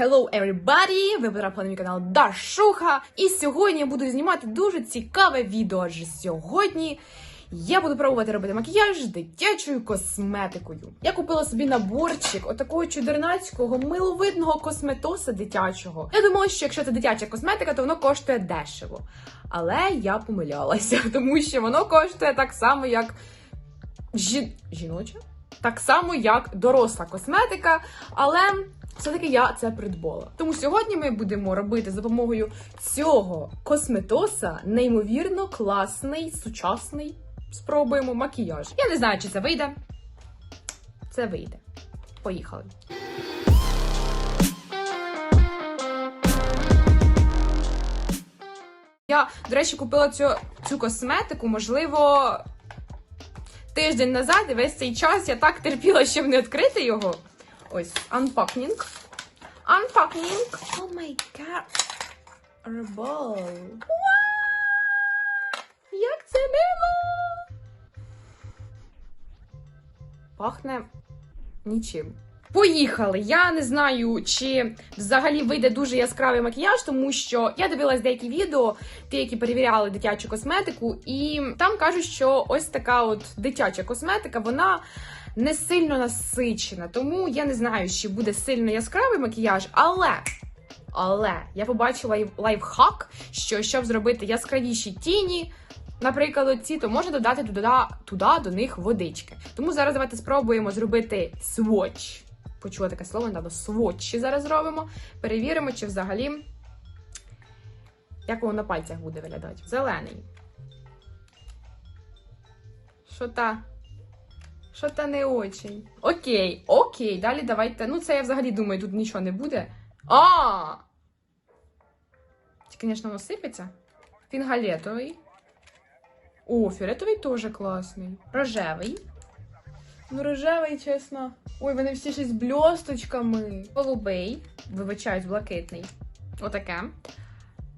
Hello everybody! Ви потрапили на мій канал Дашуха. І сьогодні я буду знімати дуже цікаве відео. Адже сьогодні я буду пробувати робити макіяж дитячою косметикою. Я купила собі наборчик отакого чудернацького миловидного косметоса дитячого. Я думала, що якщо це дитяча косметика, то воно коштує дешево. Але я помилялася, тому що воно коштує так само, як жі... жіноча. Так само, як доросла косметика, але все-таки я це придбала. Тому сьогодні ми будемо робити за допомогою цього косметоса неймовірно класний, сучасний. Спробуємо макіяж. Я не знаю, чи це вийде. Це вийде. Поїхали. Я, до речі, купила цю, цю косметику, можливо, тиждень назад, і весь цей час я так терпіла, щоб не відкрити його. Ось, unpacking. Unpacking. Oh my god. Рибол. Як це мило! Пахне нічим. Поїхали! Я не знаю, чи взагалі вийде дуже яскравий макіяж, тому що я дивилась деякі відео, ті, які перевіряли дитячу косметику, і там кажуть, що ось така от дитяча косметика, вона не сильно насичена. Тому я не знаю, чи буде сильно яскравий макіяж, але. Але я побачила лайф- лайфхак, що щоб зробити яскравіші тіні, наприклад, оці, то можна додати туди, туди до них водички. Тому зараз давайте спробуємо зробити сводч. Почула таке слово, недавно сводчі зараз зробимо. Перевіримо, чи взагалі як воно на пальцях буде виглядати. Зелений. Що та? Що та не очень. Окей, окей, далі давайте. Ну, це я взагалі думаю, тут нічого не буде. А! Тільки, звісно, воно сипеться. Фінгалетовий. О, фіолетовий теж класний. Рожевий. Ну, рожевий, чесно. Ой, вони всі ще з бльосточками. Голубий. Вибачаюсь, блакитний. Отаке.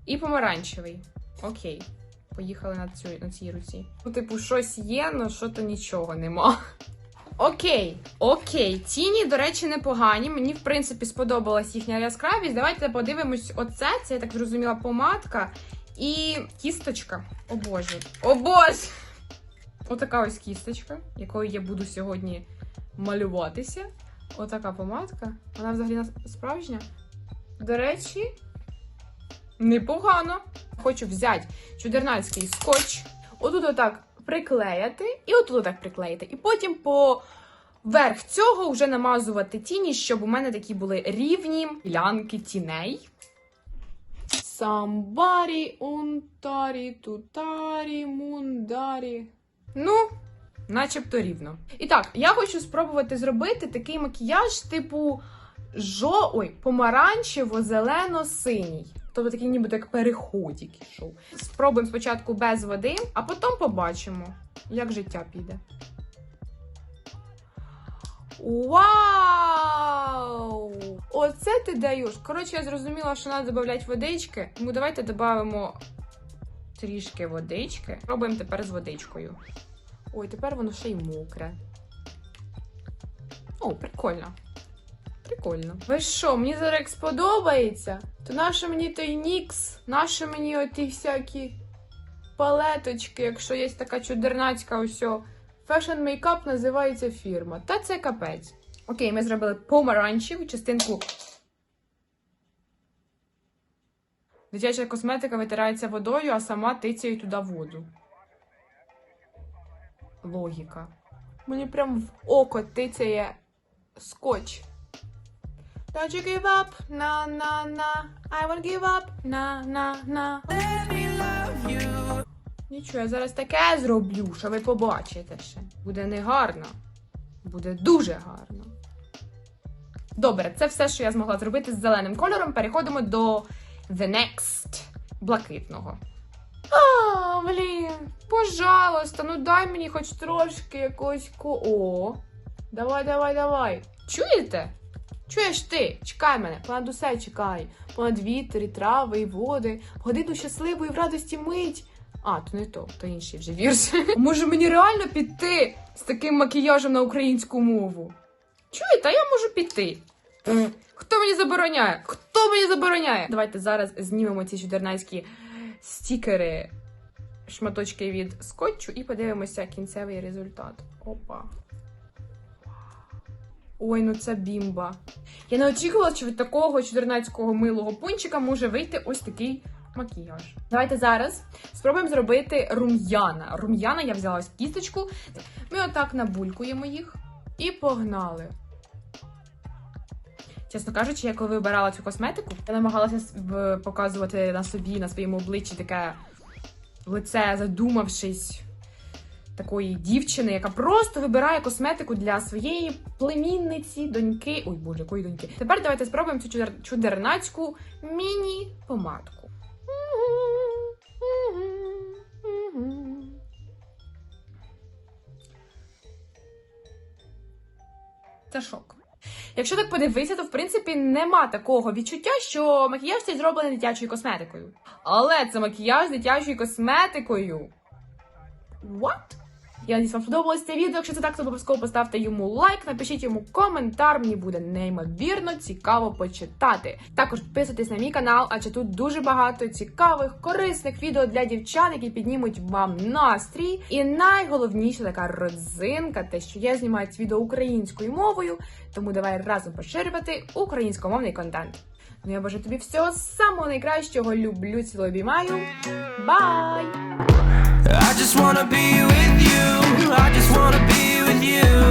І помаранчевий. Окей. Поїхали на, цю, на цій руці. Ну, типу, щось є, але що то нічого нема. Окей, окей. Тіні, до речі, непогані. Мені, в принципі, сподобалась їхня яскравість. Давайте подивимось оце. Це, я так зрозуміла, помадка і кісточка. О боже. О боже! Отака ось кісточка, якою я буду сьогодні малюватися. Отака помадка. Вона взагалі справжня. До речі, непогано. Хочу взяти чудернацький скотч. Отут отак приклеяти, і отут отак приклеїти. І потім по верх цього вже намазувати тіні, щоб у мене такі були рівні лянки тіней. Самбарі, унтарі, тутарі, мундарі. Ну, начебто рівно. І так, я хочу спробувати зробити такий макіяж, типу жо... Помаранчево-зелено-синій. Тобто такий ніби як переходик ішов. Спробуємо спочатку без води, а потім побачимо, як життя піде. Вау! Оце ти даєш. Коротше, я зрозуміла, що треба додати водички. Тому давайте додамо трішки водички. Пробуємо тепер з водичкою. Ой, тепер воно ще й мокре. О, прикольно. Прикольно. Ви що, мені зараз як сподобається? То нащо мені той нікс? Нащо мені оті всякі палеточки, якщо є така чудернацька ось о, Fashion Makeup називається фірма. Та це капець. Окей, ми зробили помаранчеву частинку. Дитяча косметика витирається водою, а сама тицяє туди воду. Логіка. Мені прям в око тицяє скотч. Don't you give up, na na na. I won't give up, na na na. Нічого, я зараз таке зроблю, що ви побачите ще. Буде не гарно. Буде дуже гарно. Добре, це все, що я змогла зробити з зеленим кольором. Переходимо до The Next блакитного. А, блін, пожалуйста, ну дай мені хоч трошки якогось ко. О, давай, давай, давай. Чуєте? Чуєш ти? Чекай мене, понад усе чекай. Понад вітер, і трави, і води, годину щасливу і в радості мить. А, то не то, то інший вже вірш. Може мені реально піти з таким макіяжем на українську мову? Чуєте, я можу піти. Хто мені забороняє? Хто мені забороняє? Давайте зараз знімемо ці чудернайські стікери, шматочки від скотчу і подивимося кінцевий результат. Опа. Ой, ну це бімба. Я не очікувала, що від такого чудернацького милого пончика може вийти ось такий макіяж. Давайте зараз спробуємо зробити рум'яна. Рум'яна я взяла ось кісточку. Ми отак набулькуємо їх і погнали. Чесно кажучи, я коли вибирала цю косметику, я намагалася показувати на собі, на своєму обличчі таке лице, задумавшись, такої дівчини, яка просто вибирає косметику для своєї племінниці, доньки. Ой, боже, якої доньки. Тепер давайте спробуємо цю чудер... чудернацьку міні-помадку. Це шок. Якщо так подивитися, то в принципі нема такого відчуття, що макіяж цей зроблений дитячою косметикою. Але це макіяж з дитячою косметикою. What? Я надіюсь, вам сподобалось це відео. Якщо це так, то обов'язково поставте йому лайк, напишіть йому коментар. Мені буде неймовірно цікаво почитати. Також підписуйтесь на мій канал, адже тут дуже багато цікавих, корисних відео для дівчат, які піднімуть вам настрій. І найголовніше така родзинка, те, що я знімаю ці відео українською мовою. Тому давай разом поширювати українськомовний контент. Ну я бажаю тобі всього самого найкращого. Люблю, цілую, обіймаю. Бай! I just wanna be you.